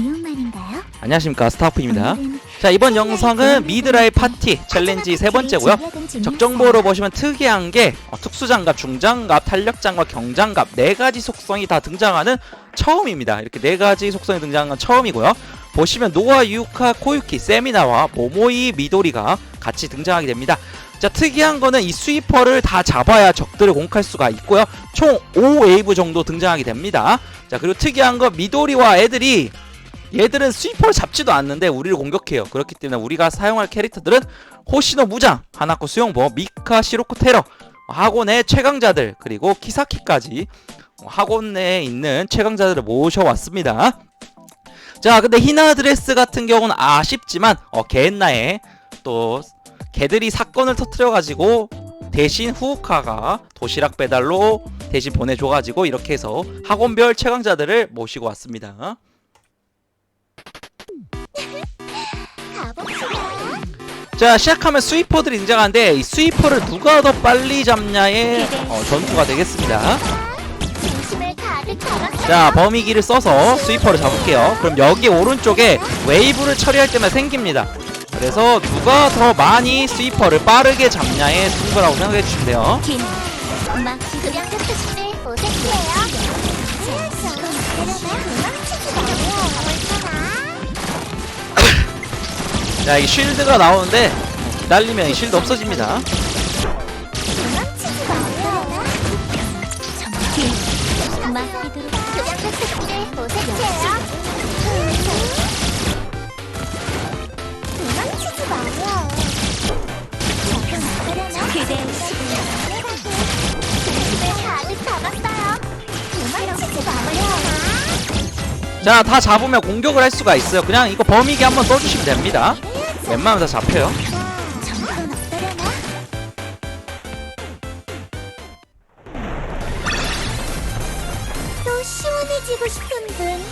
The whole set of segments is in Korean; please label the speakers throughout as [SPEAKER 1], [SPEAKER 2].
[SPEAKER 1] 이용 말인가요?
[SPEAKER 2] 안녕하십니까 스타프입니다 자 이번 영상은 미드라이 파티 챌린지 세 번째고요 적정보로 보시면 특이한 게 어, 특수장갑, 중장갑, 탄력장갑, 경장갑 네 가지 속성이 다 등장하는 처음입니다. 이렇게 네 가지 속성이 등장한 건 처음이고요. 보시면 노아, 유카, 코유키, 세미나와 모모이, 미도리가 같이 등장하게 됩니다. 자 특이한 거는 이 스위퍼를 다 잡아야 적들을 공격할 수가 있고요. 총 5웨이브 정도 등장하게 됩니다. 자 그리고 특이한 건 미도리와 애들이 얘들은 스위퍼를 잡지도 않는데 우리를 공격해요. 그렇기 때문에 우리가 사용할 캐릭터들은 호시노 무장, 하나코 수용보, 미카, 시로코 테러, 학원 의 최강자들 그리고 키사키까지 학원 내에 있는 최강자들을 모셔왔습니다. 자, 근데 히나 드레스 같은 경우는 아쉽지만 어 게엔나에 또 개들이 사건을 터트려가지고 대신 후우카가 도시락 배달로 대신 보내줘가지고 이렇게 해서 학원별 최강자들을 모시고 왔습니다. 자 시작하면 스위퍼들이 등장하는데 이 스위퍼를 누가 더 빨리 잡냐의 어, 전투가 되겠습니다. 자 범위기를 써서 스위퍼를 잡을게요. 그럼 여기 오른쪽에 웨이브를 처리할 때만 생깁니다. 그래서 누가 더 많이 스위퍼를 빠르게 잡냐의 승부라고 생각해 주시면 돼요 자 이 쉴드가 나오는데 기다리면 이 쉴드 없어집니다. 자 다 잡으면 공격을 할 수가 있어요 그냥 이거 범위기 한번 써주시면 됩니다 웬만하면 다 잡혀요
[SPEAKER 1] 정권 어떠려나? 또 시원해지고 싶은 분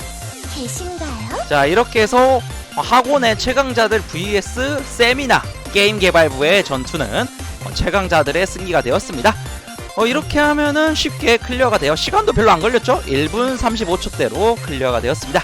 [SPEAKER 1] 계신가요?
[SPEAKER 2] 자 이렇게 해서 학원의 최강자들 vs 세미나 게임 개발부의 전투는 어, 최강자들의 승리가 되었습니다. 어, 이렇게 하면은 쉽게 클리어가 돼요. 시간도 별로 안 걸렸죠? 1분 35초대로 클리어가 되었습니다.